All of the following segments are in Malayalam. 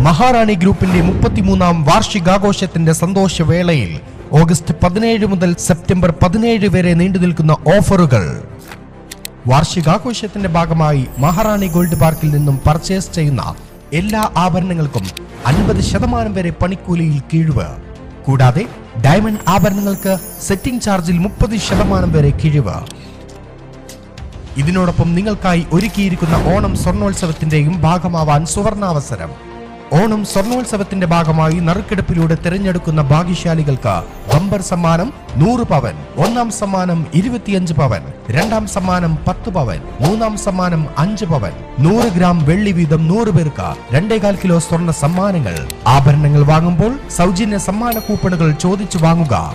മഹാറാണി ഗ്രൂപ്പിന്റെ മുപ്പത്തിമൂന്നാം വാർഷികാഘോഷത്തിന്റെ സന്തോഷവേളയിൽ ഓഗസ്റ്റ് പതിനേഴ് മുതൽ സെപ്റ്റംബർ പതിനേഴ് വരെ നീണ്ടു നിൽക്കുന്ന ഓഫറുകൾ. വാർഷികാഘോഷത്തിന്റെ ഭാഗമായി മഹാറാണി ഗോൾഡ് പാർക്കിൽ നിന്നും പർച്ചേസ് ചെയ്യുന്ന എല്ലാ ആഭരണങ്ങൾക്കും അൻപത് ശതമാനം വരെ പണിക്കൂലിയിൽ കിഴിവ്. കൂടാതെ ഡയമണ്ട് ആഭരണങ്ങൾക്ക് സെറ്റിംഗ് ചാർജിൽ മുപ്പത് ശതമാനം വരെ കിഴിവ്. ഇതിനോടൊപ്പം നിങ്ങൾക്കായി ഒരുക്കിയിരിക്കുന്ന ഓണം സ്വർണോത്സവത്തിന്റെയും ഭാഗമാവാൻ സുവർണാവസരം. ഓണം സ്വർണോത്സവത്തിന്റെ ഭാഗമായി നറുക്കെടുപ്പിലൂടെ തിരഞ്ഞെടുക്കുന്ന ഭാഗ്യശാലികൾക്ക് ബമ്പർ സമ്മാനം നൂറ് പവൻ ഒന്നാം സമ്മാനം ഇരുപത്തിയഞ്ച് പവൻ രണ്ടാം സമ്മാനം പത്ത് പവൻ മൂന്നാം സമ്മാനം അഞ്ച് പവൻ നൂറ് ഗ്രാം വെള്ളി വീതം നൂറ് പേർക്ക് രണ്ടേകാൽ കിലോ സ്വർണ സമ്മാനങ്ങൾ. ആഭരണങ്ങൾ വാങ്ങുമ്പോൾ സൗജന്യ സമ്മാന കൂപ്പണുകൾ ചോദിച്ചു വാങ്ങുക.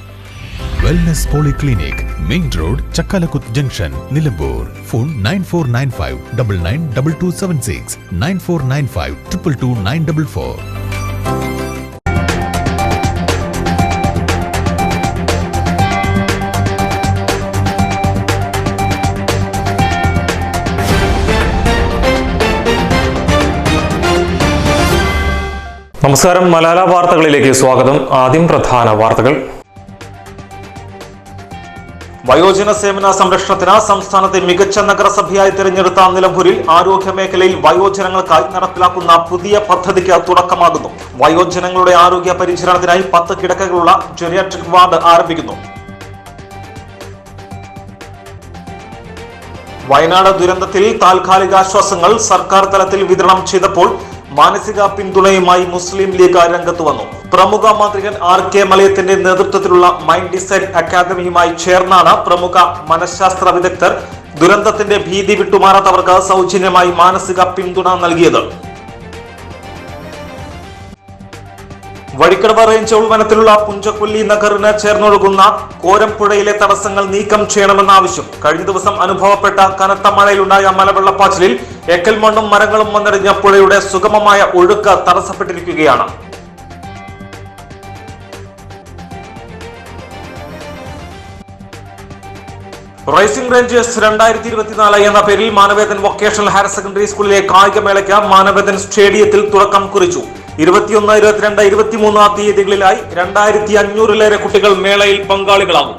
wellness polyclinic main road Chakkalakuth junction Nilambur phone nine four nine five double nine double two seven six nine four nine five triple two nine double four നമസ്കാരം. മലാല വാർത്തകളിലേക്ക് സ്വാഗതം. ആദ്യം പ്രധാന വാർത്തകൾ. വയോജന സേവന സംരക്ഷണത്തിന് സംസ്ഥാനത്തെ മികച്ച നഗരസഭയായി തിരഞ്ഞെടുത്ത നിലമ്പൂരിൽ ആരോഗ്യ മേഖലയിൽ വയോജനങ്ങൾക്കായി നടപ്പിലാക്കുന്ന പുതിയ പദ്ധതിക്ക് തുടക്കമാകുന്നു. വയോജനങ്ങളുടെ ആരോഗ്യ പരിചരണത്തിനായി പത്ത് കിടക്കകളുള്ള ജെറിയാട്രിക് വാർഡ് ആരംഭിക്കുന്നു. വയനാട് ദുരന്തത്തിൽ താൽക്കാലിക ആശ്വാസങ്ങൾ സർക്കാർ തലത്തിൽ വിതരണം ചെയ്തപ്പോൾ മാനസിക പിന്തുണയുമായി മുസ്ലിം ലീഗ് രംഗത്ത് വന്നു. പ്രമുഖ മാന്ത്രികൻ ആർ കെ മലയത്തിന്റെ നേതൃത്വത്തിലുള്ള മൈൻഡ് ഡിസൈൻ അക്കാദമിയുമായി ചേർന്നാണ് പ്രമുഖ മനഃശാസ്ത്ര വിദഗ്ധർ ദുരന്തത്തിന്റെ ഭീതി വിട്ടുമാറാത്തവർക്ക് സൗജന്യമായി മാനസിക പിന്തുണ നൽകിയത്. വഴിക്കടവ് റേഞ്ച് ഉൾവനത്തിലുള്ള പുഞ്ചക്കൊല്ലി നഗറിന് ചേർന്നൊഴുകുന്ന കോരംപുഴയിലെ തടസ്സങ്ങൾ നീക്കം ചെയ്യണമെന്ന ആവശ്യം. കഴിഞ്ഞ ദിവസം അനുഭവപ്പെട്ട കനത്ത മഴയിലുണ്ടായ മലവെള്ളപ്പാച്ചിലിൽ എക്കൽ മണ്ണും മരങ്ങളും വന്നടിഞ്ഞ പുഴയുടെ സുഗമമായ ഒഴുക്ക് തടസ്സപ്പെട്ടിരിക്കുകയാണ്. റൈസിംഗ് റേഞ്ചേഴ്സ് രണ്ടായിരത്തി ഇരുപത്തിനാല് എന്ന പേരിൽ മാനവേദൻ വൊക്കേഷണൽ ഹയർ സെക്കൻഡറി സ്കൂളിലെ കായികമേളയ്ക്ക് മാനവേദൻ സ്റ്റേഡിയത്തിൽ തുടക്കം കുറിച്ചു. ഇരുപത്തിയൊന്ന് ഇരുപത്തിരണ്ട് ഇരുപത്തിമൂന്നാം തീയതികളിലായി രണ്ടായിരത്തി അഞ്ഞൂറിലേറെ കുട്ടികൾ മേളയിൽ പങ്കാളികളാകും.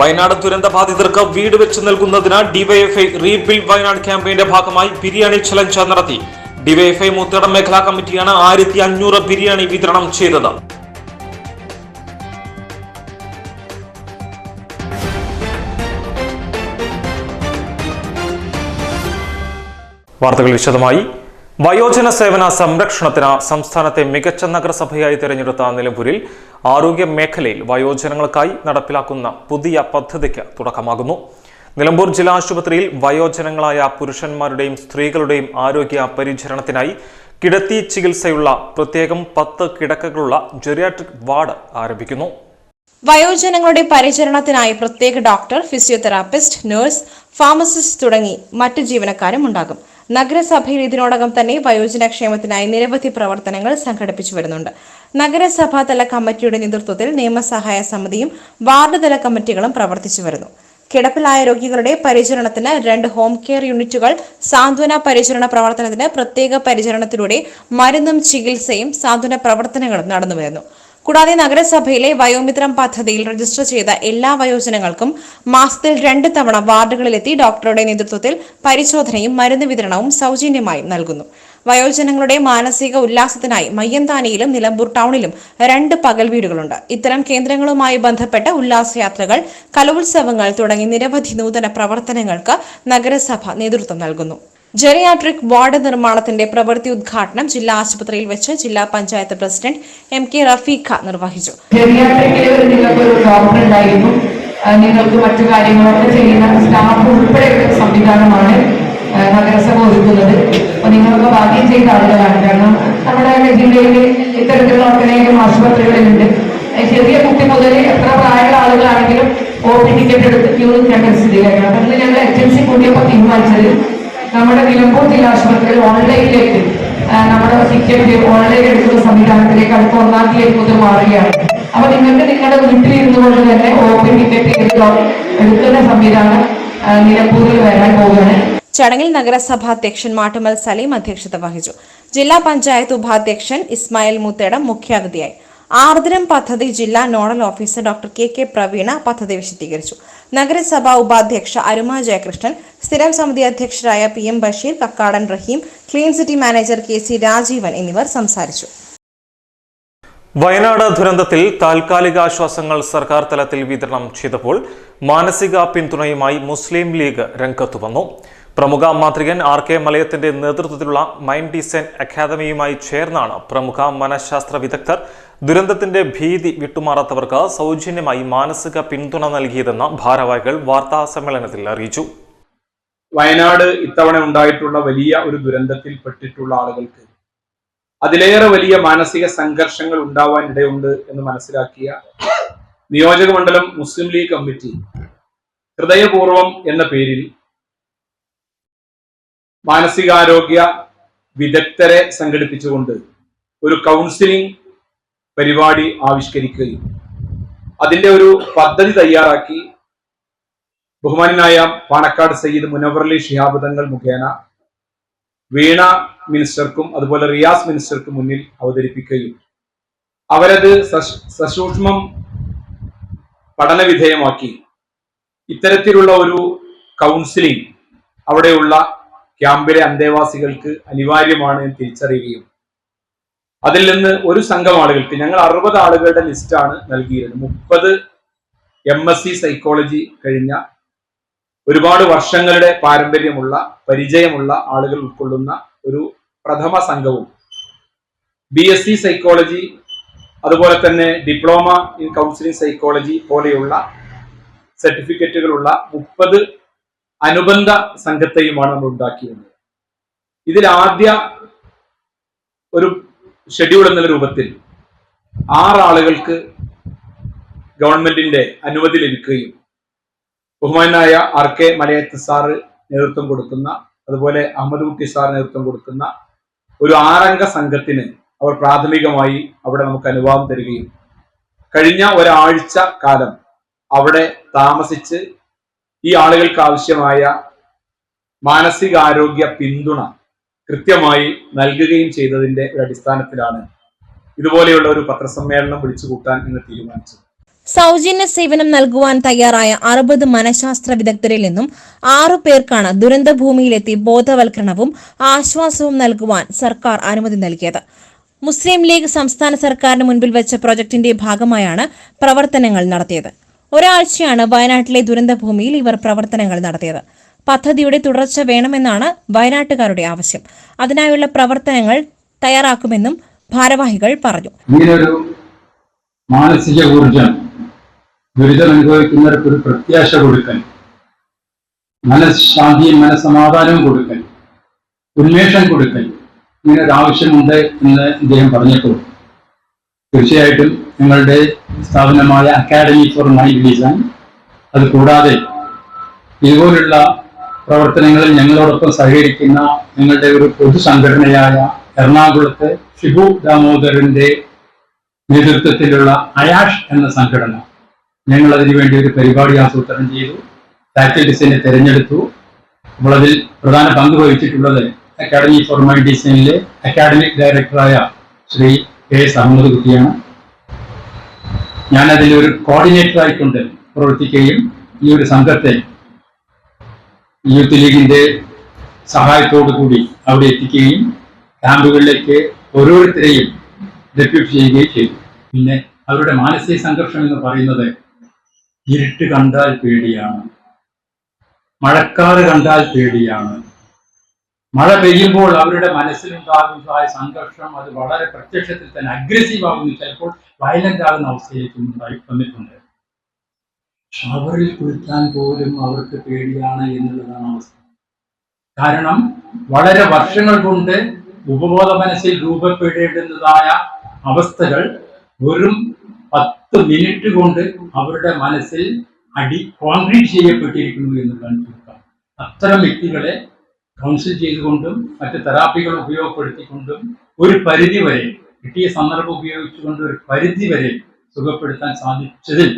വയനാട് ദുരന്ത ബാധിതർക്ക് വീട് വെച്ച് നൽകുന്നതിന് ഡിവൈഎഫ്ഐ റീബിൽഡ് വയനാട് ക്യാമ്പയിന്റെ ഭാഗമായി ബിരിയാണി ചലഞ്ച് നടത്തി. ഡിവൈഎഫ്ഐ മുത്തടം മേഖലാ കമ്മിറ്റിയാണ് ആയിരത്തി അഞ്ഞൂറ് ബിരിയാണി വിതരണം ചെയ്തത്. വാർത്തകൾ വിശദമായി. വയോജന സേവന സംരക്ഷണത്തിന് സംസ്ഥാനത്തെ മികച്ച നഗരസഭയായി തിരഞ്ഞെടുത്ത നിലമ്പൂരിൽ ആരോഗ്യ മേഖലയിൽ വയോജനങ്ങൾക്കായി നടപ്പിലാക്കുന്ന പുതിയ പദ്ധതിക്ക് തുടക്കമാകുന്നു. നിലമ്പൂർ ജില്ലാ ആശുപത്രിയിൽ വയോജനങ്ങളായ പുരുഷന്മാരുടെയും സ്ത്രീകളുടെയും ആരോഗ്യ പരിചരണത്തിനായി കിടത്തി ചികിത്സയുള്ള പ്രത്യേകം പത്ത് കിടക്കകളുള്ള ജെറിയാട്രിക് വാർഡ് ആരംഭിക്കുന്നു. വയോജനങ്ങളുടെ പരിചരണത്തിനായി പ്രത്യേക ഡോക്ടർ ഫിസിയോതെറാപ്പിസ്റ്റ് നഴ്സ് ഫാർമസിസ്റ്റ് തുടങ്ങി മറ്റ് ജീവനക്കാരും ഉണ്ടാകും. നഗരസഭയിൽ ഇതിനോടകം തന്നെ വയോജന ക്ഷേമത്തിനായി നിരവധി പ്രവർത്തനങ്ങൾ സംഘടിപ്പിച്ചു വരുന്നുണ്ട്. നഗരസഭാതല കമ്മിറ്റിയുടെ നേതൃത്വത്തിൽ നിയമസഹായ സമിതിയും വാർഡ് തല കമ്മിറ്റികളും പ്രവർത്തിച്ചു വരുന്നു. കിടപ്പിലായ രോഗികളുടെ പരിചരണത്തിന് രണ്ട് ഹോം കെയർ യൂണിറ്റുകൾ സാന്ത്വന പരിചരണ പ്രവർത്തനത്തിന് പ്രത്യേക പരിചരണത്തിലൂടെ മരുന്നും ചികിത്സയും സാന്ത്വന പ്രവർത്തനങ്ങളും നടന്നുവരുന്നു കൂടാതെ നഗരസഭയിലെ വയോമിത്രം പദ്ധതിയിൽ രജിസ്റ്റർ ചെയ്ത എല്ലാ വയോജനങ്ങൾക്കും മാസത്തിൽ രണ്ട് തവണ വാർഡുകളിലെത്തി ഡോക്ടറുടെ നേതൃത്വത്തിൽ പരിശോധനയും മരുന്ന് വിതരണവും സൗജന്യമായി നൽകുന്നു. വയോജനങ്ങളുടെ മാനസിക ഉല്ലാസത്തിനായി മയ്യന്താനിയിലും നിലമ്പൂർ ടൗണിലും രണ്ട് പകൽ വീടുകളുണ്ട്. ഇത്തരം കേന്ദ്രങ്ങളുമായി ബന്ധപ്പെട്ട ഉല്ലാസയാത്രകൾ കലോത്സവങ്ങൾ തുടങ്ങി നിരവധി നൂതന പ്രവർത്തനങ്ങൾക്ക് നഗരസഭ നേതൃത്വം നൽകുന്നു. ജെറിയാട്രിക് വാർഡ് നിർമ്മാണത്തിന്റെ പ്രവൃത്തി ഉദ്ഘാടനം ജില്ലാ ആശുപത്രിയിൽ വെച്ച് ജില്ലാ panchayat president M K Rafeeqa നിർവഹിച്ചു. നിങ്ങൾക്ക് മറ്റു കാര്യങ്ങളൊക്കെ ചെയ്യുന്ന സ്റ്റാഫ് ഉൾപ്പെടെയുള്ള സംവിധാനമാണ് നഗരസഭ ഒരുക്കുന്നത്. അപ്പൊ നിങ്ങളൊക്കെ ഭാഗ്യം ചെയ്ത ആളുകളാണ്. കാരണം നമ്മുടെ ജില്ലയിൽ ഇത്തരത്തിലുള്ള ഒട്ടനേകം ആശുപത്രികളിലുണ്ട്. ചെറിയ കുട്ടി മുതൽ എത്ര പ്രായമുള്ള ആളുകളാണെങ്കിലും ഓപ്പി ടിക്കറ്റ് എടുത്ത് ക്യൂ നിൽക്കേണ്ട ഒരു സ്ഥിതിയിലാണ് അപ്പൊ ഞങ്ങൾ എച്ച് എം സി കൂടിയപ്പോൾ തീരുമാനിച്ചത് നമ്മുടെ നിലമ്പൂർ ജില്ലാ ആശുപത്രിയിൽ ഓൺലൈനിലേക്ക് നമ്മുടെ ടിക്കറ്റ് ഓൺലൈൻ എടുക്കുന്ന സംവിധാനത്തിലേക്ക് അടുത്ത ഒന്നാം തീയതി മുതൽ മാറുകയാണ്. അപ്പൊ നിങ്ങൾക്ക് നിങ്ങളുടെ വീട്ടിലിരുന്നു കൊണ്ട് തന്നെ ഓപ്പൺ ടിക്കറ്റ് എടുക്കുന്ന സംവിധാനം നിലമ്പൂരിൽ വരാൻ പോവുകയാണ്. ചടങ്ങിൽ നഗരസഭാ അധ്യക്ഷൻ മാട്ടുമൽ സലീം അധ്യക്ഷത വഹിച്ചു. ജില്ലാ പഞ്ചായത്ത് ഉപാധ്യക്ഷൻ ഇസ്മായിൽ മുത്തേടം മുഖ്യാതിഥിയായി. ആർദ്രം പദ്ധതി ജില്ലാ nodal officer doctor K K Praveena പദ്ധതി വിശദീകരിച്ചു. നഗരസഭാ ഉപാധ്യക്ഷ അരുമ ജയകൃഷ്ണൻ സ്ഥിരം സമിതി അധ്യക്ഷരായ P M Basheer Kakkadan Rahim clean city manager K C Rajeevan എന്നിവർ സംസാരിച്ചു. വയനാട് ദുരന്തത്തിൽ താൽക്കാലിക ആശ്വാസങ്ങൾ സർക്കാർ തലത്തിൽ വിതരണം ചെയ്തപ്പോൾ മാനസിക പിന്തുണയുമായി മുസ്ലിം ലീഗ് രംഗത്തു വന്നു. പ്രമുഖ മാന്ത്രികൻ ആർ കെ മലയത്തിന്റെ നേതൃത്വത്തിലുള്ള മൈൻഡ് ഡിസൈൻ അക്കാദമിയുമായി ചേർന്നാണ് പ്രമുഖ മനഃശാസ്ത്ര വിദഗ്ധർ ദുരന്തത്തിന്റെ ഭീതി വിട്ടുമാറാത്തവർക്ക് സൗജന്യമായി മാനസിക പിന്തുണ നൽകിയതെന്ന് ഭാരവാഹികൾ വാർത്താ സമ്മേളനത്തിൽ അറിയിച്ചു. വയനാട് ഇത്തവണ ഉണ്ടായിട്ടുള്ള വലിയ ഒരു ദുരന്തത്തിൽ പെട്ടിട്ടുള്ള ആളുകൾക്ക് അതിലേറെ വലിയ മാനസിക സംഘർഷങ്ങൾ ഉണ്ടാവാൻ ഇടയുണ്ട് എന്ന് മനസ്സിലാക്കിയ നിയോജക മണ്ഡലം മുസ്ലിം ലീഗ് കമ്മിറ്റി ഹൃദയപൂർവം എന്ന പേരിൽ മാനസികാരോഗ്യ വിദഗ്ധരെ സംഘടിപ്പിച്ചുകൊണ്ട് ഒരു കൗൺസിലിംഗ് പരിപാടി ആവിഷ്കരിക്കുകയും അതിന്റെ ഒരു പദ്ധതി തയ്യാറാക്കി ബഹുമാനായ പാണക്കാട് സയ്യിദ് മുനവറലി ഷിഹാബ് തങ്ങൾ മുഖേന വീണ മിനിസ്റ്റർക്കും അതുപോലെ റിയാസ് മിനിസ്റ്റർക്കും മുന്നിൽ അവതരിപ്പിക്കുകയും അവരത് സസൂക്ഷ്മം പഠന വിധേയമാക്കി. ഇത്തരത്തിലുള്ള ഒരു കൗൺസിലിംഗ് അവിടെയുള്ള ക്യാമ്പിലെ അന്തേവാസികൾക്ക് അനിവാര്യമാണ് എന്ന് തിരിച്ചറിയുകയും അതിൽ നിന്ന് ഒരു സംഘം ആളുകൾക്ക് ഞങ്ങൾ അറുപത് ആളുകളുടെ ലിസ്റ്റാണ് നൽകിയിരുന്നത്. മുപ്പത് എം എസ് സി സൈക്കോളജി കഴിഞ്ഞ ഒരുപാട് വർഷങ്ങളുടെ പാരമ്പര്യമുള്ള പരിചയമുള്ള ആളുകൾ ഉൾക്കൊള്ളുന്ന ഒരു പ്രഥമ സംഘവും ബി എസ് സി സൈക്കോളജി അതുപോലെ തന്നെ ഡിപ്ലോമ ഇൻ കൗൺസിലിംഗ് സൈക്കോളജി പോലെയുള്ള സർട്ടിഫിക്കറ്റുകളുള്ള മുപ്പത് അനുബന്ധ സംഘത്തെയുമാണ് നമ്മൾ ഉണ്ടാക്കിയിരുന്നത് ഇതിൽ ആദ്യ ഒരു ഷെഡ്യൂൾ എന്ന രൂപത്തിൽ ആറാളുകൾക്ക് ഗവൺമെന്റിന്റെ അനുമതി ലഭിക്കുകയും ബഹുമാനായ ആർ കെ മലയത്ത് സാറ് നേതൃത്വം കൊടുക്കുന്ന അതുപോലെ അഹമ്മദ് കുട്ടി സാർ നേതൃത്വം കൊടുക്കുന്ന ഒരു ആറംഗ സംഘത്തിന് അവർ പ്രാഥമികമായി അവിടെ നമുക്ക് അനുവാദം തരികയും കഴിഞ്ഞ ഒരാഴ്ച കാലം അവിടെ താമസിച്ച് ഈ ആളുകൾക്ക് ആവശ്യമായ മാനസികാരോഗ്യ പിന്തുണ കൃത്യമായി നൽകുകയും ചെയ്തതിന്റെ ഒരു അടിസ്ഥാനത്തിലാണ് ഇതുപോലെയുള്ള ഒരു പത്രസമ്മേളനം വിളിച്ചു കൂട്ടാൻ എന്ന് തീരുമാനിച്ചത്. സൗജന്യ സേവനം നൽകുവാൻ തയ്യാറായ അറുപത് മനഃശാസ്ത്ര വിദഗ്ധരിൽ നിന്നും ആറു പേർക്കാണ് ദുരന്തഭൂമിയിലെത്തി ബോധവൽക്കരണവും ആശ്വാസവും നൽകുവാൻ സർക്കാർ അനുമതി നൽകിയത്. മുസ്ലിം ലീഗ് സംസ്ഥാന സർക്കാരിന് മുൻപിൽ വെച്ച പ്രൊജക്ടിന്റെ ഭാഗമായാണ് പ്രവർത്തനങ്ങൾ നടത്തിയത്. ഒരാഴ്ചയാണ് വയനാട്ടിലെ ദുരന്തഭൂമിയിൽ ഇവർ പ്രവർത്തനങ്ങൾ നടത്തിയത്. പദ്ധതിയുടെ തുടർച്ച വേണമെന്നാണ് വയനാട്ടുകാരുടെ ആവശ്യം. അതിനായുള്ള പ്രവർത്തനങ്ങൾ തയ്യാറാക്കുമെന്നും ഭാരവാഹികൾ പറഞ്ഞു. മാനസിക ഊർജം ദുരിതം അനുഭവിക്കുന്നവർക്ക് ഒരു പ്രത്യാശ കൊടുക്കൽ മനഃശാന്തിയും മനസ്സമാധാനവും കൊടുക്കൽ ഉന്മേഷം കൊടുക്കൽ ഇങ്ങനെ ഒരു ആവശ്യമുണ്ട് എന്ന് ഇദ്ദേഹം പറഞ്ഞപ്പോൾ തീർച്ചയായിട്ടും നിങ്ങളുടെ സ്ഥാപനമായ അക്കാഡമി ഫോർ മൈ ഡിസൈൻ അത് കൂടാതെ ഇതുപോലുള്ള പ്രവർത്തനങ്ങളിൽ ഞങ്ങളോടൊപ്പം സഹകരിക്കുന്ന നിങ്ങളുടെ ഒരു പൊതുസംഘടനയായ എറണാകുളത്ത് ഷിബു ദാമോദരന്റെ നേതൃത്വത്തിലുള്ള അയാഷ് എന്ന സംഘടന ഞങ്ങൾ അതിനു വേണ്ടി ഒരു പരിപാടി ആസൂത്രണം ചെയ്തു. ഫാക്കൽറ്റീസിനെ തിരഞ്ഞെടുത്തു. അതിൽ പ്രധാന പങ്ക് വഹിച്ചിട്ടുള്ളത് അക്കാഡമി ഫോർ മൈ ഡിസൈനിലെ അക്കാഡമിക് ഡയറക്ടറായ ശ്രീ കെ അഹമ്മദ് കുട്ടിയാണ്. ഞാനതിൽ ഒരു കോർഡിനേറ്റർ ആയിക്കൊണ്ട് പ്രവർത്തിക്കുകയും ഈ ഒരു സംഘത്തെ യൂത്ത് ലീഗിന്റെ സഹായത്തോടു കൂടി അവിടെ എത്തിക്കുകയും ക്യാമ്പുകളിലേക്ക് ഓരോരുത്തരെയും ഡെപ്യൂട്ട് ചെയ്യുകയും ചെയ്തു. പിന്നെ അവരുടെ മാനസിക സംഘർഷം എന്ന് പറയുന്നത് ഇരുട്ട് കണ്ടാൽ പേടിയാണ്. മഴക്കാറ് കണ്ടാൽ പേടിയാണ്. മഴ പെയ്യുമ്പോൾ അവരുടെ മനസ്സിലുണ്ടാകുന്നതായ സംഘർഷം അത് വളരെ പ്രത്യക്ഷത്തിൽ തന്നെ അഗ്രസീവ് ആകുന്നു ചിലപ്പോൾ വയലന്റ് ആകുന്ന അവസ്ഥയിലേക്ക് ഉണ്ടായി വന്നിട്ടുണ്ട്. ഷവറിൽ കുളിക്കാൻ പോലും അവർക്ക് പേടിയാണ് എന്നുള്ളതാണ് അവസ്ഥ. കാരണം വളരെ വർഷങ്ങൾ കൊണ്ട് ഉപബോധ മനസ്സിൽ രൂപപ്പെടേണ്ടുന്നതായ അവസ്ഥകൾ വെറും പത്ത് മിനിറ്റ് കൊണ്ട് അവരുടെ മനസ്സിൽ അടി കോൺക്രീറ്റ് ചെയ്യപ്പെട്ടിരിക്കുന്നു എന്നുള്ളതാണ് അത്തരം വ്യക്തികളെ കൗൺസിൽ ചെയ്തുകൊണ്ടും മറ്റ് തെറാപ്പികൾ ഉപയോഗപ്പെടുത്തിക്കൊണ്ടും ഒരു പരിധി വരെ കിട്ടിയ സന്ദർഭം ഉപയോഗിച്ചുകൊണ്ട് ഒരു പരിധി വരെ സുഖപ്പെടുത്താൻ സാധിച്ചതിൽ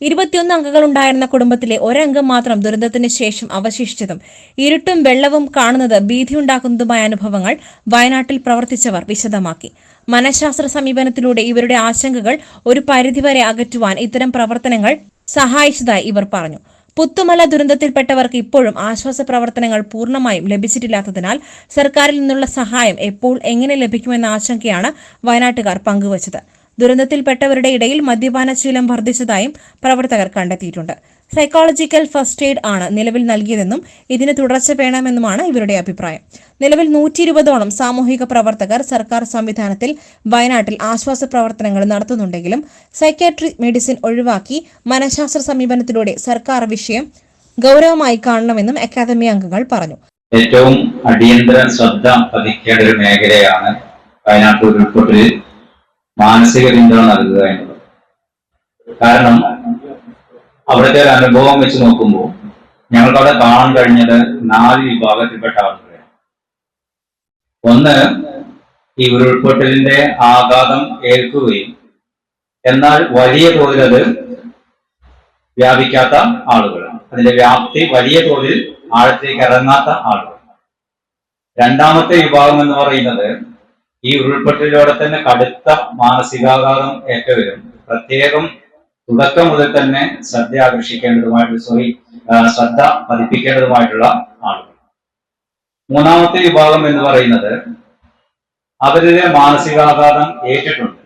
ഇരുപത്തിയൊന്ന് അംഗങ്ങൾ ഉണ്ടായിരുന്ന കുടുംബത്തിലെ ഒരംഗം മാത്രം ദുരന്തത്തിന് ശേഷം അവശേഷിച്ചതും ഇരുട്ടും വെള്ളവും കാണുന്നത് ഭീതിയുണ്ടാക്കുന്നതുമായ അനുഭവങ്ങൾ വയനാട്ടിൽ പ്രവർത്തിച്ചവർ വിശദമാക്കി. മനഃശാസ്ത്ര സമീപനത്തിലൂടെ ഇവരുടെ ആശങ്കകൾ ഒരു പരിധിവരെ അകറ്റുവാൻ ഇത്തരം പ്രവർത്തനങ്ങൾ സഹായിച്ചതായി ഇവർ പറഞ്ഞു. പുത്തുമല ദുരന്തത്തിൽപ്പെട്ടവർക്ക് ഇപ്പോഴും ആശ്വാസ പ്രവർത്തനങ്ങൾ പൂർണമായും ലഭിച്ചിട്ടില്ലാത്തതിനാൽ സർക്കാരിൽ നിന്നുള്ള സഹായം എപ്പോൾ എങ്ങനെ ലഭിക്കുമെന്ന ആശങ്കയാണ് വയനാട്ടുകാർ പങ്കുവച്ചത് ദുരന്തത്തിൽപ്പെട്ടവരുടെ ഇടയിൽ മദ്യപാനശീലം വർദ്ധിച്ചതായും പ്രവർത്തകർ കണ്ടെത്തിയിട്ടുണ്ട്. സൈക്കോളജിക്കൽ ഫസ്റ്റ് എയ്ഡ് ആണ് നിലവിൽ നൽകിയതെന്നും ഇതിന് തുടർച്ച വേണമെന്നുമാണ് ഇവരുടെ അഭിപ്രായം. നിലവിൽ നൂറ്റി ഇരുപതോളം സാമൂഹിക പ്രവർത്തകർ സർക്കാർ സംവിധാനത്തിൽ വയനാട്ടിൽ ആശ്വാസ പ്രവർത്തനങ്ങൾ നടത്തുന്നുണ്ടെങ്കിലും സൈക്യാട്രി മെഡിസിൻ ഒഴിവാക്കി മനഃശാസ്ത്ര സമീപനത്തിലൂടെ സർക്കാർ വിഷയം ഗൗരവമായി കാണണമെന്നും അക്കാദമി അംഗങ്ങൾ പറഞ്ഞു. ഏറ്റവും അടിയന്തര ശ്രദ്ധ പതിക്കേണ്ട ഒരു മേഖലയാണ് വയനാട്ടിൽ ഉരുൾപൊട്ടലിൽ മാനസിക പിന്തുണ നൽകുക എന്നുള്ളത്. കാരണം അവിടുത്തെ ഒരു അനുഭവം വെച്ച് നോക്കുമ്പോൾ ഞങ്ങൾക്ക് അവിടെ കാണാൻ കഴിഞ്ഞത് നാല് വിഭാഗത്തിൽപ്പെട്ട ആളുകളെയാണ് ഒന്ന് ഈ ഉരുൾപൊട്ടലിന്റെ ആഘാതം ഏൽക്കുകയും എന്നാൽ വലിയ തോതിൽ അത് വ്യാപിക്കാത്ത ആളുകളാണ്. അതിന്റെ വ്യാപ്തി വലിയ തോതിൽ ആഴത്തേക്ക് ഇറങ്ങാത്ത ആളുകൾ രണ്ടാമത്തെ വിഭാഗം എന്ന് പറയുന്നത് ഈ ഉരുൾപൊട്ടലിലൂടെ തന്നെ കടുത്ത മാനസികാഘാതം ഏറ്റവരും. പ്രത്യേകം തുടക്കം മുതൽ തന്നെ ശ്രദ്ധ ആകർഷിക്കേണ്ടതുമായിട്ട് സോറി ശ്രദ്ധ പതിപ്പിക്കേണ്ടതുമായിട്ടുള്ള ആളുകൾ. മൂന്നാമത്തെ വിഭാഗം എന്ന് പറയുന്നത് അവരുടെ മാനസികാഘാതം ഏറ്റിട്ടുണ്ട്.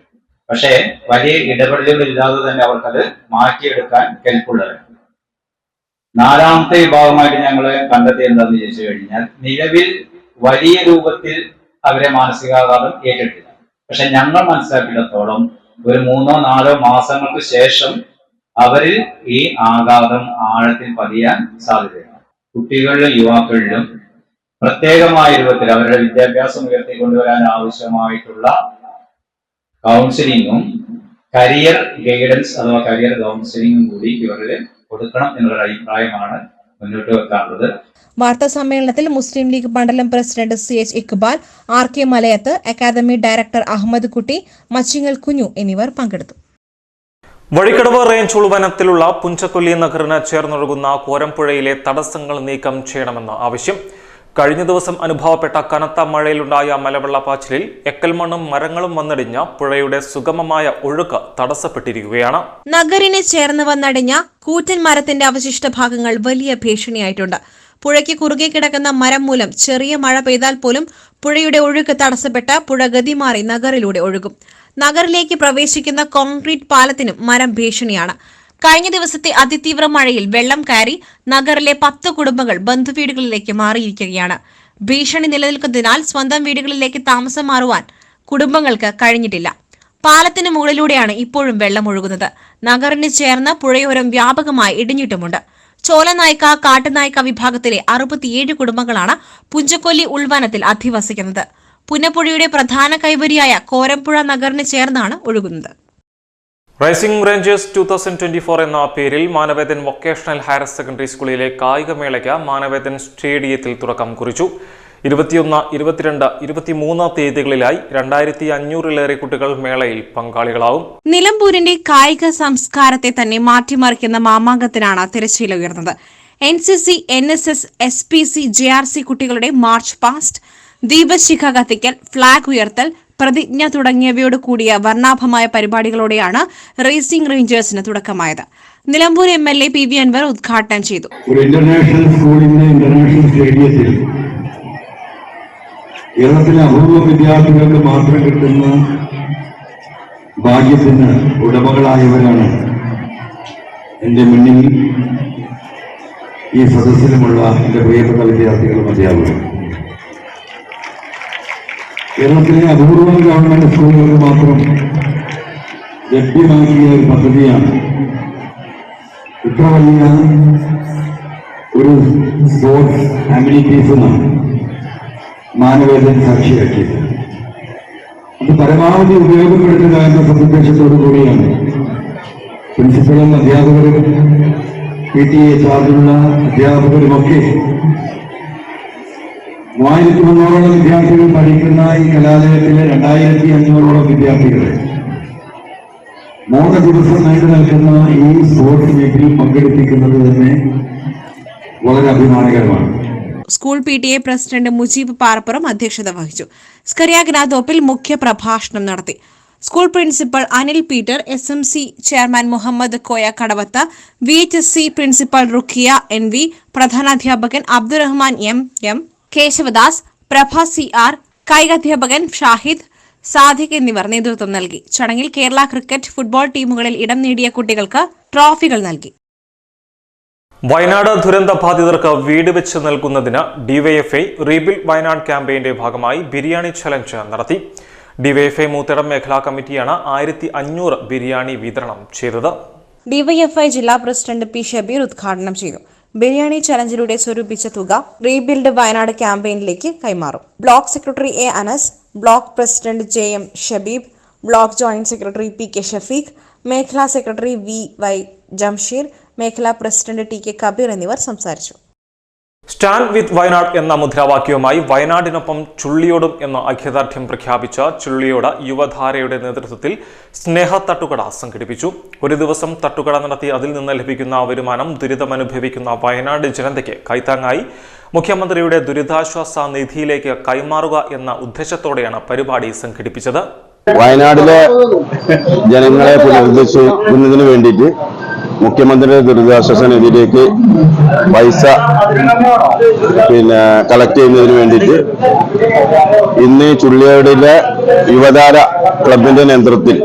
പക്ഷേ വലിയ ഇടപെടലുകളില്ലാതെ തന്നെ അവർക്കത് മാറ്റിയെടുക്കാൻ കെൽപ്പുള്ളവരാണ്. നാലാമത്തെ വിഭാഗമായിട്ട് ഞങ്ങൾ കണ്ടെത്തിയത് എന്താണെന്ന് ചോദിച്ചു കഴിഞ്ഞാൽ നിലവിൽ വലിയ രൂപത്തിൽ അവരെ മാനസികാഘാതം ഏറ്റിട്ടില്ല പക്ഷെ ഞങ്ങൾ മനസ്സിലാക്കിയിടത്തോളം ഒരു മൂന്നോ നാലോ മാസങ്ങൾക്ക് ശേഷം അവരിൽ ഈ ആഘാതം ആഴത്തിൽ പതിയാൻ സാധ്യതയാണ് കുട്ടികളിലും യുവാക്കളിലും പ്രത്യേകമായ രൂപത്തിൽ അവരുടെ വിദ്യാഭ്യാസം ഉയർത്തിക്കൊണ്ടുവരാൻ ആവശ്യമായിട്ടുള്ള കൗൺസിലിങ്ങും കരിയർ ഗൈഡൻസ് അഥവാ കരിയർ കൗൺസിലിങ്ങും കൂടി ഇവരിൽ കൊടുക്കണം എന്നുള്ളൊരു അഭിപ്രായമാണ് മുന്നോട്ട് വെക്കാറുള്ളത്. വാർത്താ സമ്മേളനത്തിൽ മുസ്ലിം ലീഗ് മണ്ഡലം president C H Iqbal R K Malayath academy director Ahmed Kutty Machingal Kunju എന്നിവർ പങ്കെടുത്തു. വഴിക്കടവ് റേഞ്ച് ഉൾവനത്തിലുള്ള പുഞ്ചക്കൊല്ലി നഗറിന് ചേർന്നൊഴുകുന്ന കോരമ്പുഴയിലെ തടസ്സങ്ങൾ നീക്കം ചെയ്യണമെന്ന ആവശ്യം കഴിഞ്ഞ ദിവസം അനുഭവപ്പെട്ട കനത്ത മഴയിലുണ്ടായ മലവെള്ളപ്പാച്ചിലിൽ എക്കൽമണ്ണും മരങ്ങളും വന്നടിഞ്ഞ പുഴയുടെ സുഗമമായ ഒഴുക്ക് തടസ്സപ്പെട്ടിരിക്കുകയാണ്. നഗറിനെ ചേർന്ന് വന്നടിഞ്ഞ കൂറ്റൻ മരത്തിന്റെ അവശിഷ്ട ഭാഗങ്ങൾ വലിയ ഭീഷണിയായിട്ടുണ്ട്. പുഴയ്ക്ക് കുറുകെ കിടക്കുന്ന മരം മൂലം ചെറിയ മഴ പെയ്താൽ പോലും പുഴയുടെ ഒഴുക്ക് തടസ്സപ്പെട്ട പുഴ ഗതി മാറി നഗറിലൂടെ ഒഴുകും. നഗറിലേക്ക് പ്രവേശിക്കുന്ന കോൺക്രീറ്റ് പാലത്തിനും മരം ഭീഷണിയാണ്. കഴിഞ്ഞ ദിവസത്തെ അതിതീവ്ര മഴയിൽ വെള്ളം കയറി നഗറിലെ പത്ത് കുടുംബങ്ങൾ ബന്ധുവീടുകളിലേക്ക് മാറിയിരിക്കുകയാണ്. ഭീഷണി നിലനിൽക്കുന്നതിനാൽ സ്വന്തം വീടുകളിലേക്ക് താമസം മാറുവാൻ കുടുംബങ്ങൾക്ക് കഴിഞ്ഞിട്ടില്ല. പാലത്തിന് മുകളിലൂടെയാണ് ഇപ്പോഴും വെള്ളം ഒഴുകുന്നത്. നഗറിന് ചേർന്ന് പുഴയോരം വ്യാപകമായി ഇടിഞ്ഞിട്ടുമുണ്ട്. ചോലനായ്ക്ക കാട്ടുനായ്ക്ക വിഭാഗത്തിലെ അറുപത്തിയേഴ് കുടുംബങ്ങളാണ് പുഞ്ചക്കൊല്ലി ഉൾവനത്തിൽ അധിവസിക്കുന്നത്. പുന്നപ്പുഴയുടെ പ്രധാന കൈവരിയായ കോരമ്പുഴ നഗറിന് ചേർന്നാണ് ഒഴുകുന്നത്. Rising rangers two thousand twenty four എന്ന പേരിൽ മാനവേദൻ വൊക്കേഷണൽ ഹയർ സെക്കൻഡറി സ്കൂളിലെ കായികമേളയ്ക്ക് മാനവേദൻ സ്റ്റേഡിയത്തിൽ തുടക്കം കുറിച്ചു. ഇരുപത്തിയൊന്ന് ഇരുപത്തിരണ്ട് ഇരുപത്തിമൂന്ന് തീയതികളിലായി രണ്ടായിരത്തി അഞ്ഞൂറിലേറെ കുട്ടികൾ മേളയിൽ പങ്കാളികളാവും. നിലമ്പൂരിന്റെ കായിക സംസ്കാരത്തെ തന്നെ മാറ്റിമറിക്കുന്ന മാമാങ്കത്തിനാണ് തിരശ്ശീല ഉയർന്നത്. N C C N S S S P C J R C കുട്ടികളുടെ മാർച്ച് പാസ്റ്റ് ദീപശിഖ കത്തിക്കൽ ഫ്ളാഗ് ഉയർത്തൽ പ്രതിജ്ഞ തുടങ്ങിയവയോട് കൂടിയ വർണാഭമായ പരിപാടികളോടെയാണ് റേസിംഗ് റേഞ്ചേഴ്സിന് തുടക്കമായത്. Nilambur M L A P V Anwar ഉദ്ഘാടനം ചെയ്തു. ഒരു ഇന്റർനാഷണൽ സ്കൂളിന്റെ ഇന്റർനാഷണൽ സ്റ്റേഡിയത്തിൽ കേരളത്തിലെ അപൂർവ വിദ്യാർത്ഥികൾക്ക് മാത്രം കിട്ടുന്ന ഭാഗ്യത്തിന് ഉടമകളായവരാണ് എന്റെ മുന്നിൽ ഈ സദസ്സിലുമുള്ള എന്റെ പ്രിയപ്പെട്ട വിദ്യാർത്ഥികളും അധ്യാപകരും. കേരളത്തിലെ അപൂർവം ഗവൺമെന്റ് സ്കൂളുകൾ മാത്രം ലഭ്യമാക്കിയ ഒരു പദ്ധതിയാണ്. ഇത്ര വലിയ ഒരു സ്പോർട്സ് അമ്യൂണിറ്റീസ് മാനവേദന സാക്ഷിയാക്കിയത്. അത് പരമാവധി ഉപയോഗപ്പെടുത്തുക എന്ന സതുദ്ദേശത്തോടു കൂടിയാണ് പ്രിൻസിപ്പലും അധ്യാപകരും പി ടി എ ചാർജുള്ള അധ്യാപകരുമൊക്കെ മൂവായിരത്തി മുന്നൂറോളം വിദ്യാർത്ഥികൾ പഠിക്കുന്ന ഈ കലാലയത്തിലെ രണ്ടായിരത്തി അഞ്ഞൂറോളം വിദ്യാർത്ഥികളെ മൂന്ന് ദിവസം നീണ്ടു നിൽക്കുന്ന ഈ സ്പോർട്സ് മീറ്റിൽ പങ്കെടുപ്പിക്കുന്നത് തന്നെ വളരെ അഭിമാനകരമാണ്. School P T A president Mujeeb Parappuram അധ്യക്ഷത വഹിച്ചു. സ്കറിയ ഗ്നാദോപ്പിൽ മുഖ്യ പ്രഭാഷണം നടത്തി. School principal Anil Peter S M C chairman Muhammad Koya Kadavath V H S C principal Rukhiya N V പ്രധാനാധ്യാപകൻ Abdurahman M M Keshavdas Prabha C R കായികാധ്യാപകൻ Shahid Sadiq എന്നിവർ നേതൃത്വം നൽകി. ചടങ്ങിൽ കേരള ക്രിക്കറ്റ് ഫുട്ബോൾ ടീമുകളിൽ ഇടം നേടിയ കുട്ടികൾക്ക് ട്രോഫികൾ നൽകി. വയനാട് ദുരന്ത ബാധിതർക്ക് വീട് വെച്ച് നൽകുന്നതിന് ഡിവൈഎഫ്ഐ റീബിൽ വയനാട് ക്യാമ്പയിന്റെ ഭാഗമായി ബിരിയാണി ചലഞ്ച് നടത്തി. ഡിവൈഎഫ്ഐ മൂത്തടം മേഖലാ കമ്മിറ്റിയാണ് ആയിരത്തി അഞ്ഞൂറ് ബിരിയാണി വിതരണം ചെയ്തത്. ഡിവൈഎഫ്ഐ ജില്ലാ പ്രസിഡന്റ് പി ഷബീർ ഉദ്ഘാടനം ചെയ്തു. ബിരിയാണി ചലഞ്ചിലൂടെ സ്വരൂപിച്ച തുക റീബിൽഡ് വയനാട് ക്യാമ്പയിനിലേക്ക് കൈമാറും. Block secretary A Anas block president J M Shabeeb block joint secretary P K Shafeeq മേഖലാ സെക്രട്ടറി വി വൈ ജംഷീർ മേഖലാ പ്രസിഡന്റ് ടി കെ കബീർ എന്നിവർ സംസാരിച്ചു. സ്റ്റാൻഡ് വിത്ത് വയനാട് എന്ന മുദ്രാവാക്യവുമായി വയനാടിനൊപ്പം ചുള്ളിയോടും എന്ന ഐക്യദാർഢ്യം പ്രഖ്യാപിച്ച ചുള്ളിയോട് യുവധാരയുടെ നേതൃത്വത്തിൽ സ്നേഹ തട്ടുകട സംഘടിപ്പിച്ചു. ഒരു ദിവസം തട്ടുകട നടത്തി അതിൽ നിന്ന് ലഭിക്കുന്ന വരുമാനം ദുരിതമനുഭവിക്കുന്ന വയനാട് ജനതയ്ക്ക് കൈത്താങ്ങായി. മുഖ്യമന്ത്രിയുടെ ദുരിതാശ്വാസ നിധിയിലേക്ക് കൈമാറുക എന്ന ഉദ്ദേശത്തോടെയാണ് പരിപാടി സംഘടിപ്പിച്ചത്. വയനാടിലെ ജനങ്ങളെ പുനരുദ്ധരിക്കുന്നതിന് വേണ്ടിയിട്ട് മുഖ്യമന്ത്രിയുടെ ദുരിതാശ്വാസ നിധിയിലേക്ക് പൈസ പിന്നെ കളക്ട് ചെയ്യുന്നതിന് വേണ്ടിയിട്ട് ഇന്ന് ചുള്ളിയോടിലെ യുവതാര ക്ലബിന്റെ നേതൃത്വത്തിൽ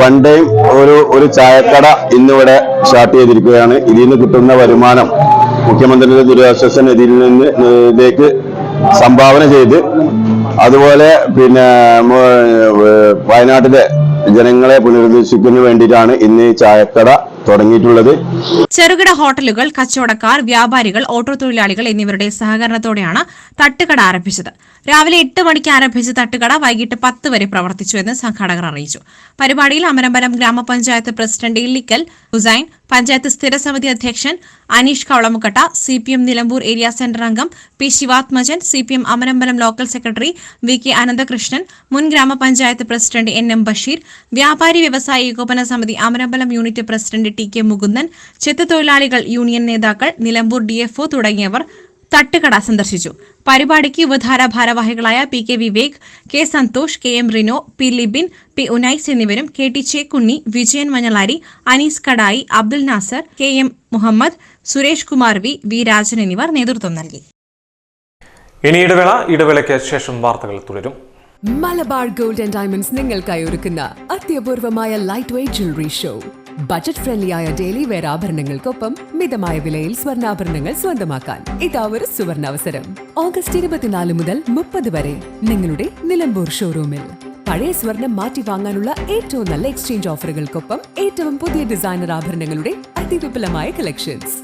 വൺ ടൈം ഒരു ഒരു ചായക്കട ഇന്നിവിടെ സ്റ്റാർട്ട് ചെയ്തിരിക്കുകയാണ്. ഇതിൽ നിന്ന് കിട്ടുന്ന വരുമാനം മുഖ്യമന്ത്രിയുടെ ദുരിതാശ്വാസ നിധിയിൽ നിന്ന് ഇതിലേക്ക് സംഭാവന ചെയ്ത് അതുപോലെ പിന്നെ വയനാട്ടിലെ ജനങ്ങളെ പുനരുദ്ദേശിക്കുന്നതിന് വേണ്ടിയിട്ടാണ് ഇന്ന് ചായക്കട തുടങ്ങിയിട്ടുള്ളത്. ചെറുകിട ഹോട്ടലുകൾ കച്ചവടക്കാർ വ്യാപാരികൾ ഓട്ടോ തൊഴിലാളികൾ എന്നിവരുടെ സഹകരണത്തോടെയാണ് തട്ടുകട ആരംഭിച്ചത്. രാവിലെ എട്ട് മണിക്ക് ആരംഭിച്ച തട്ടുകട വൈകിട്ട് പത്ത് വരെ പ്രവർത്തിച്ചു എന്ന് സംഘാടകർ അറിയിച്ചു. പരിപാടിയിൽ അമരമ്പലം ഗ്രാമപഞ്ചായത്ത് പ്രസിഡന്റ് ഇല്ലിക്കൽ ഹുസൈൻ പഞ്ചായത്ത് സ്ഥിരസമിതി അധ്യക്ഷൻ Aneesh Kavalamukkatta C P M Nilambur area centre അംഗം P Sivathmajan C P M Amarambalam local secretary V K Ananthakrishnan മുൻ ഗ്രാമപഞ്ചായത്ത് പ്രസിഡന്റ് എൻ എം ബഷീർ വ്യാപാരി വ്യവസായ ഏകോപന സമിതി Amarambalam unit president T K Mukundan ചെത്ത് തൊഴിലാളികൾ യൂണിയൻ നേതാക്കൾ നിലമ്പൂർ ഡിഎഫ്ഒ തുടങ്ങിയവർ തട്ടുകട സന്ദർശിച്ചു. പരിപാടിക്ക് യുവധാര ഭാരവാഹികളായ P K Vivek K Santhosh K M Rino P Libin P Unais എന്നിവരും K T Chekkunni Vijayan Manjalari Anees Kadayi Abdul Nasar K M Muhammad Suresh Kumar V V Rajan എന്നിവർ നേതൃത്വം നൽകി. ഇനി ഇടവേള ഇടവേളയ്ക്ക് ശേഷം വാർത്തകൾ തുടരും. മലബാർ ഗോൾഡ് ആൻഡ് ഡയമണ്ട്സ് നിങ്ങൾക്കായി ഒരുക്കുന്ന അത്യപൂർവമായ light weight jewellery show budget ഫ്രണ്ട്ലിയായ daily wear ആഭരണങ്ങൾക്കൊപ്പം മിതമായ വിലയിൽ സ്വർണാഭരണങ്ങൾ സ്വന്തമാക്കാൻ ഇതാ ഒരു സുവർണാവസരം. ഓഗസ്റ്റ് ഇരുപത്തിനാല് മുതൽ മുപ്പത് വരെ നിങ്ങളുടെ നിലമ്പൂർ ഷോറൂമിൽ പഴയ സ്വർണം മാറ്റി വാങ്ങാനുള്ള ഏറ്റവും നല്ല എക്സ്ചേഞ്ച് ഓഫറുകൾക്കൊപ്പം ഏറ്റവും പുതിയ ഡിസൈനർ ആഭരണങ്ങളുടെ അതിവിപുലമായ കളക്ഷൻസ്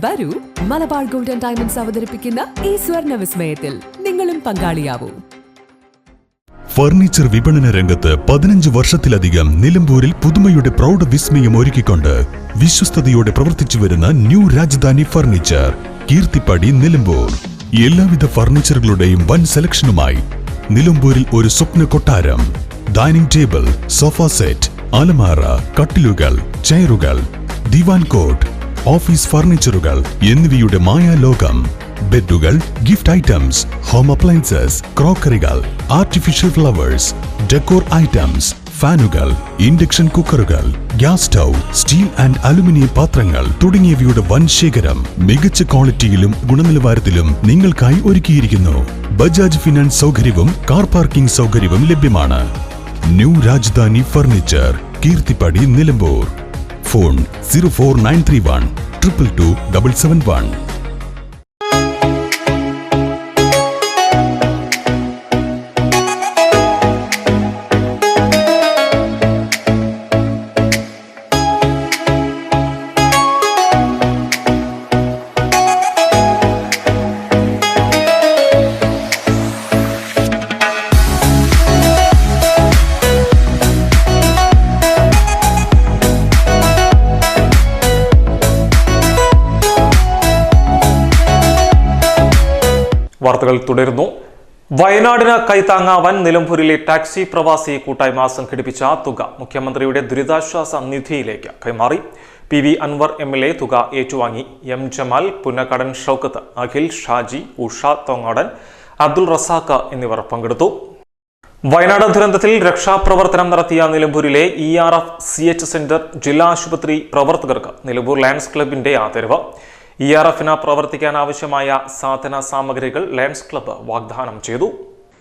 വരൂ മലബാർ ഗോൾഡ് ആൻഡ് ഡയമണ്ട്സ് അവതരിപ്പിക്കുന്ന ഈ സ്വർണ വിസ്മയത്തിൽ നിങ്ങളും പങ്കാളിയാവൂ. ഫർണിച്ചർ വിപണന രംഗത്ത് പതിനഞ്ച് വർഷത്തിലധികം നിലമ്പൂരിൽ പുതുമയുടെ പ്രൗഢ വിസ്മയം ഒരുക്കിക്കൊണ്ട് വിശ്വസ്തയോടെ പ്രവർത്തിച്ചു വരുന്ന ന്യൂ രാജധാനി ഫർണിച്ചർ കീർത്തിപ്പടി നിലമ്പൂർ. എല്ലാവിധ ഫർണിച്ചറുകളുടെയും വൻ സെലക്ഷനുമായി നിലമ്പൂരിൽ ഒരു സ്വപ്ന കൊട്ടാരം ഡൈനിങ് ടേബിൾ സോഫ സെറ്റ് അലമാറ കട്ടിലുകൾ ചെയറുകൾ ദിവാൻ കോട്ട് ഓഫീസ് ഫർണിച്ചറുകൾ എന്നിവയുടെ മായാലോകം ബെഡുകൾ ഗിഫ്റ്റ് ഐറ്റംസ് ഹോം അപ്ലയൻസസ് ക്രോക്കറികൾ ആർട്ടിഫിഷ്യൽ ഫ്ലവേഴ്സ് ഡെക്കോർ ഐറ്റംസ് ഫാനുകൾ induction കുക്കറുകൾ gas stove steel and aluminium പാത്രങ്ങൾ തുടങ്ങിയവയുടെ വൻ ശേഖരം മികച്ച ക്വാളിറ്റിയിലും ഗുണനിലവാരത്തിലും നിങ്ങൾക്കായി ഒരുക്കിയിരിക്കുന്നു. ബജാജ് ഫിനാൻസ് സൗകര്യവും കാർ പാർക്കിംഗ് സൗകര്യവും ലഭ്യമാണ്. New Rajadhani furniture Keerthippadi Nilambur. Phone zero four nine three one triple two double seven one തുടരുന്നു. വയനാടിന് കൈത്താങ്ങാവാൻ നിലമ്പൂരിലെ ടാക്സി പ്രവാസി കൂട്ടായ്മ സംഘടിപ്പിച്ച തുക മുഖ്യമന്ത്രിയുടെ ദുരിതാശ്വാസ നിധിയിലേക്ക് കൈമാറി. P V Anwar M L A തുക ഏറ്റുവാങ്ങി. എം ജമാൽ പുന്നക്കടൻ ഷൗക്കത്ത് അഖിൽ ഷാജി ഉഷ തൊങ്ങാടൻ അബ്ദുൾ റസാഖ് എന്നിവർ പങ്കെടുത്തു. വയനാട് ദുരന്തത്തിൽ രക്ഷാപ്രവർത്തനം നടത്തിയ നിലമ്പൂരിലെ E R F C H centre ജില്ലാ ആശുപത്രി പ്രവർത്തകർക്ക് നിലമ്പൂർ ലയൺസ് ക്ലബിന്റെ ആദരവ്. ഇ ആർ എഫിന് പ്രവർത്തിക്കാൻ ആവശ്യമായ സാധന സാമഗ്രികൾ ലയൺസ് ക്ലബ്ബ് വാഗ്ദാനം ചെയ്തു.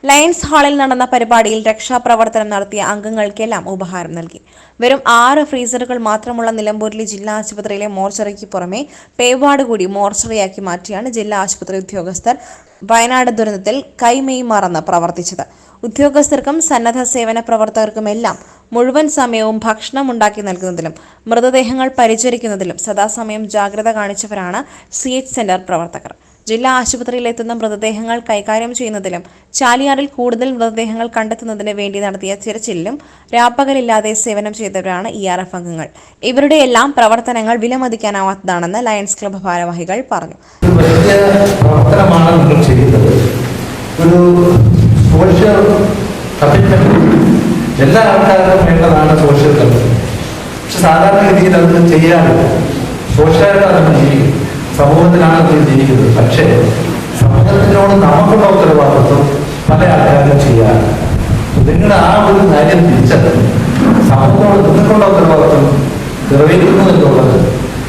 ലയൺസ് ഹാളിൽ നടന്ന പരിപാടിയിൽ രക്ഷാപ്രവർത്തനം നടത്തിയ അംഗങ്ങൾക്കെല്ലാം ഉപഹാരം നൽകി. വെറും ആറ് ഫ്രീസറുകൾ മാത്രമുള്ള നിലമ്പൂരിലെ ജില്ലാ ആശുപത്രിയിലെ മോർച്ചറിക്ക് പുറമെ പേവാട് കൂടി മോർച്ചറിയാക്കി മാറ്റിയാണ് ജില്ലാ ആശുപത്രി ഉദ്യോഗസ്ഥർ വയനാട് ദുരന്തത്തിൽ കൈമെയ് മറന്ന് പ്രവർത്തിച്ചത്. ഉദ്യോഗസ്ഥർക്കും സന്നദ്ധ സേവന പ്രവർത്തകർക്കുമെല്ലാം മുഴുവൻ സമയവും ഭക്ഷണം ഉണ്ടാക്കി നൽകുന്നതിലും മൃതദേഹങ്ങൾ പരിചരിക്കുന്നതിലും സദാസമയം ജാഗ്രത കാണിച്ചവരാണ് സി എച്ച് സെന്റർ പ്രവർത്തകർ. ജില്ലാ ആശുപത്രിയിൽ എത്തുന്ന മൃതദേഹങ്ങൾ കൈകാര്യം ചെയ്യുന്നതിലും ചാലിയാറിൽ കൂടുതൽ മൃതദേഹങ്ങൾ കണ്ടെത്തുന്നതിന് വേണ്ടി നടത്തിയ തിരച്ചിലും രാപ്പകലില്ലാതെ സേവനം ചെയ്തവരാണ് ഇ ആർ എഫ് അംഗങ്ങൾ. ഇവരുടെ എല്ലാം പ്രവർത്തനങ്ങൾ വിലമതിക്കാനാവാത്തതാണെന്ന് ലയൺസ് ക്ലബ് ഭാരവാഹികൾ പറഞ്ഞു. ഒരു എല്ലാ ആൾക്കാർക്കും വേണ്ടതാണ് സോഷ്യൽ കമ്മിറ്റ്മെന്റ് പക്ഷെ സാധാരണഗതിയിൽ അത് ചെയ്യാറില്ല. സോഷ്യലായിട്ട് സമൂഹത്തിലാണ് നമ്മൾ ജീവിക്കുന്നത്. പക്ഷേ സമൂഹത്തിനോട് നമുക്കുള്ള ഉത്തരവാദിത്വം പല ആൾക്കാരും ചെയ്യാറ് നിങ്ങളുടെ ആ ഒരു കാര്യം തിരിച്ചറിഞ്ഞ് സമൂഹത്തോട് നിങ്ങൾക്കുള്ള ഉത്തരവാദിത്വം നിറവേറ്റുന്നു എന്നുള്ളത്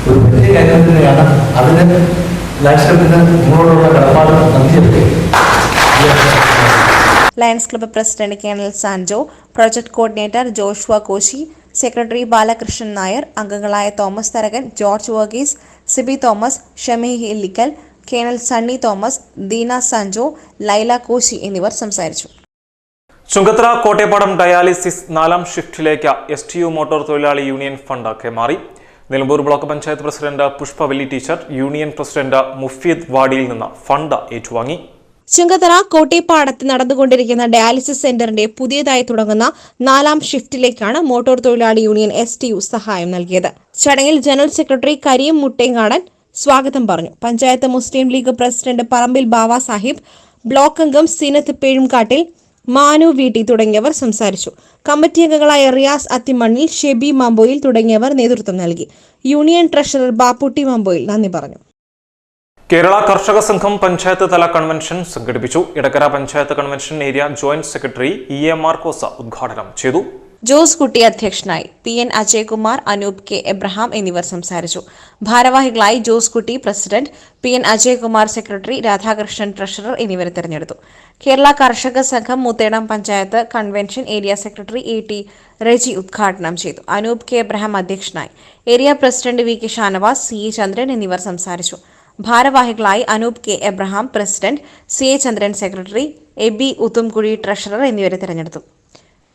ഒരു വലിയ കാര്യം തന്നെയാണ്. അതിന് ലക്ഷ്യത്തിന് നിങ്ങളോടുള്ള കടപ്പാട് നന്ദിയല്ലേ Lions club president colonel Sanjo project coordinator Joshua Koshy secretary Balakrishnan Nair അംഗങ്ങളായ തോമസ് തരകൻ ജോർജ് വർഗീസ് സിബി തോമസ് ഷമി ഹില്ലിക്കൽ കേണൽ സണ്ണി തോമസ് ദീന സാൻജോ ലൈല കോശി എന്നിവർ സംസാരിച്ചു. ചുങ്കത്ര കോട്ടയപ്പാടം ഡയാലിസിസ് നാലാം ഷിഫ്റ്റിലേക്ക് എസ് ടി യു മോട്ടോർ തൊഴിലാളി യൂണിയൻ ഫണ്ട് മാറി. Nilambur block panchayat president Pushpavalli teacher union president Mufeed വാഡിയിൽ നിന്ന് ഫണ്ട് ഏറ്റുവാങ്ങി. ചുങ്കത്തറ കോട്ടേപ്പാടത്ത് നടന്നുകൊണ്ടിരിക്കുന്ന ഡയാലിസിസ് സെന്ററിന്റെ പുതിയതായി തുടങ്ങുന്ന നാലാം ഷിഫ്റ്റിലേക്കാണ് മോട്ടോർ തൊഴിലാളി യൂണിയൻ എസ് ടി യു സഹായം നൽകിയത്. ചടങ്ങിൽ ജനറൽ സെക്രട്ടറി കരീം മുട്ടേങ്ങാടൻ സ്വാഗതം പറഞ്ഞു. Panchayat Muslim League president Parambil Bava Sahib block അംഗം സീനത്ത് പേഴുംകാട്ടിൽ മാനു വീട്ടി തുടങ്ങിയവർ സംസാരിച്ചു. കമ്മിറ്റി അംഗങ്ങളായ റിയാസ് അത്തിമണ്ണിൽ ഷെബി മമ്പോയിൽ തുടങ്ങിയവർ നേതൃത്വം നൽകി. യൂണിയൻ ട്രഷറർ ബാപ്പുട്ടി മമ്പോയിൽ നന്ദി പറഞ്ഞു. കേരള കർഷക സംഘം പഞ്ചായത്ത് തല കൺവെൻഷൻ സംഘടിപ്പിച്ചു. Edakkara panchayat convention area joint secretary E A Markosa ഉദ്ഘാടനം ചെയ്തു. ജോസ് കുട്ടി അധ്യക്ഷനായി P N Ajaykumar Anoop K Abraham എന്നിവർ സംസാരിച്ചു. ഭാരവാഹികളായി Jose Kutty president P N Ajaykumar secretary Radhakrishnan treasurer എന്നിവരെ തെരഞ്ഞെടുത്തു. Kerala Karshaka Sangham Muthedam panchayat convention area secretary A T Reji ഉദ്ഘാടനം ചെയ്തു. അനൂപ് കെ എബ്രഹാം അധ്യക്ഷനായി. Area president V K Shanavas C Chandran എന്നിവർ സംസാരിച്ചു. ഭാരവാഹികളായി Anoop K. Abraham president C. A. Chandran secretary A. B. Uthumkuzhi treasurer എന്നിവരെ തെരഞ്ഞെടുത്തു.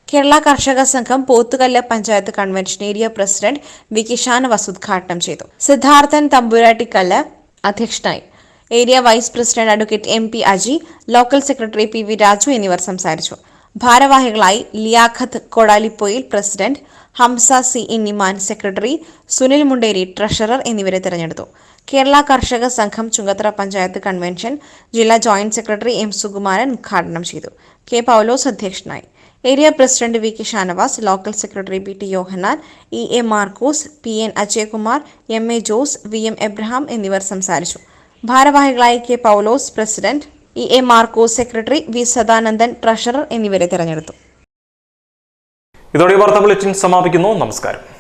Kerala Karshaka Sangham Pothukallu panchayat convention area president V. K. Shanavas ഉദ്ഘാടനം ചെയ്തു. സിദ്ധാർത്ഥൻ തമ്പുരാട്ടിക്കല്ല് അധ്യക്ഷനായി. Area vice president advocate M. P. Aji local secretary P. V. Raju എന്നിവർ സംസാരിച്ചു. ഭാരവാഹികളായി Liyakhath Kodalipoyil president Hamsa C. Inniman secretary Sunil Munderi treasurer എന്നിവരെ തെരഞ്ഞെടുത്തു. കേരള കർഷക സംഘം ചുങ്കത്തറ പഞ്ചായത്ത് കൺവെൻഷൻ ജില്ലാ ജോയിന്റ് സെക്രട്ടറി എം സുകുമാരൻ ഉദ്ഘാടനം ചെയ്തു. കെ പൗലോസ് അധ്യക്ഷനായി. Area president V K Shanavas local secretary P T Yohannan E A Markose P N Ajayakumar M A Jose V M Abraham എന്നിവർ സംസാരിച്ചു. ഭാരവാഹികളായ K Paulose president E A Markose secretary V Sadanandan treasurer എന്നിവരെ തെരഞ്ഞെടുത്തു. ഇതോടെ വാർത്താ ബുള്ളറ്റിൻ സമാപിക്കുന്നു. നമസ്കാരം.